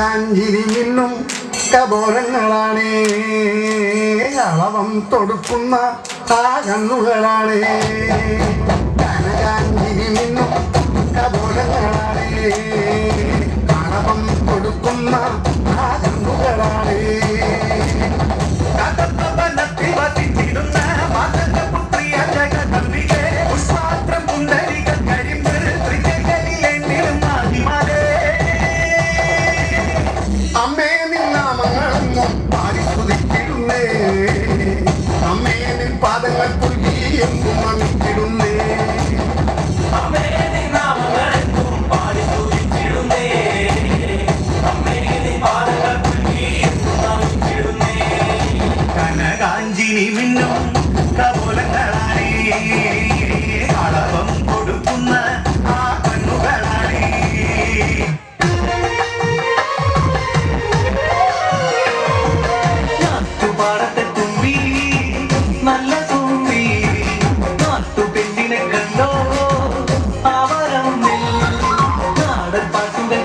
കാഞ്ചിരി മിന്നും കബോരങ്ങളാണ്. അളവം തൊടുക്കുന്ന ആ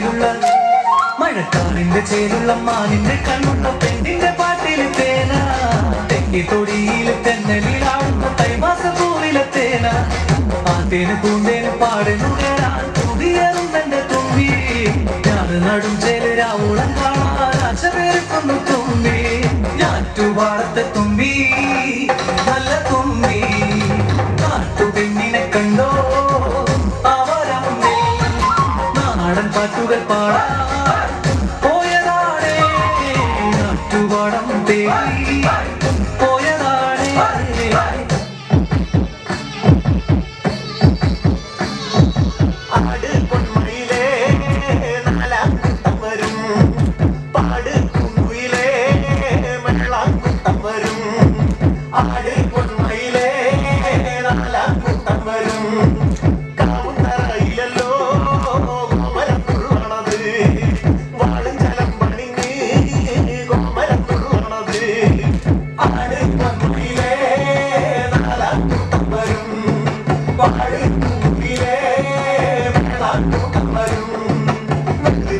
ചേലുള്ള മഴക്കാറിന്റെ ചേലുള്ള മാനിന്റെ കണ്ണുള്ള പെണ്ണിന്റെ പാട്ടിൽ തേന. തെങ്ങിത്തൊടിയിൽ തെന്നലിലാവുന്ന തൈമാസ പൂവിലെ തേന. ആ തേന് പൂന്തേന് പാടുന്നു തുതിയറുന്നെന്റെ തുമ്പി ഞാൻ നടും ചേലരാവോളം കാണാൻ ആശ പേരക്കൊന്നു തുമ്പി ഞാൻ തുമ്പാടത്തെ തുമ്പി നല്ല തുമ്പി পাড়।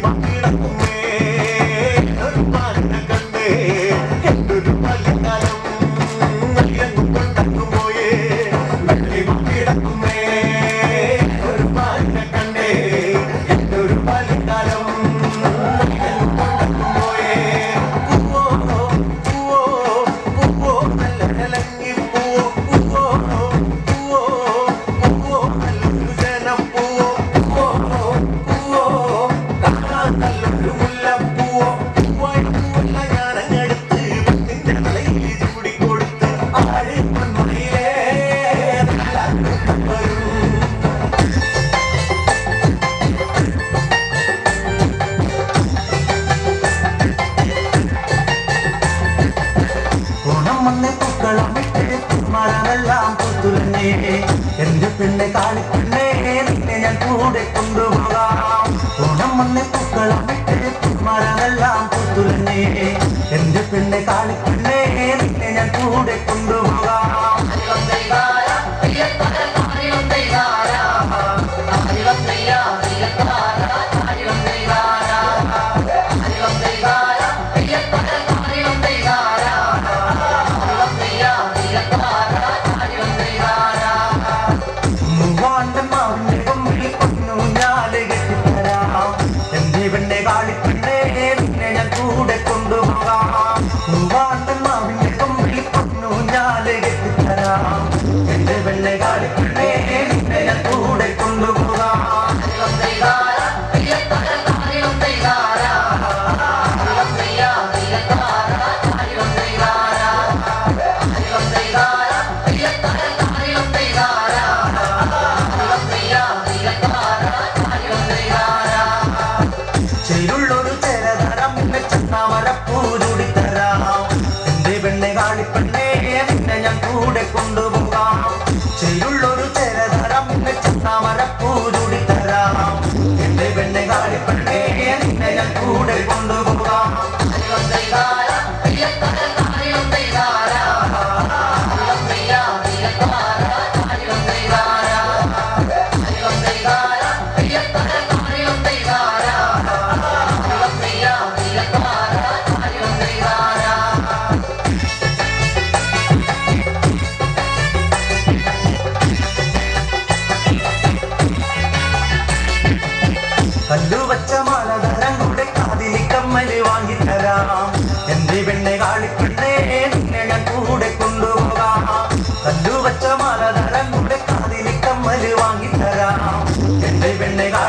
i'm not Bakira, Bakira. മരമെല്ലാം പുത്തുലഞ്ഞേ എന്റെ പെണ്ണെ കാളിപ്പെണ്ണേ നിന്നെ ഞാൻ കൂടെ കൊണ്ടുപോകാം. ഓണം മരമെല്ലാം പുത്തുലഞ്ഞേ എന്റെ പെണ്ണെ കാളിപ്പെണ്ണേ നിന്നെ ഞാൻ കൂടെ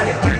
Everybody.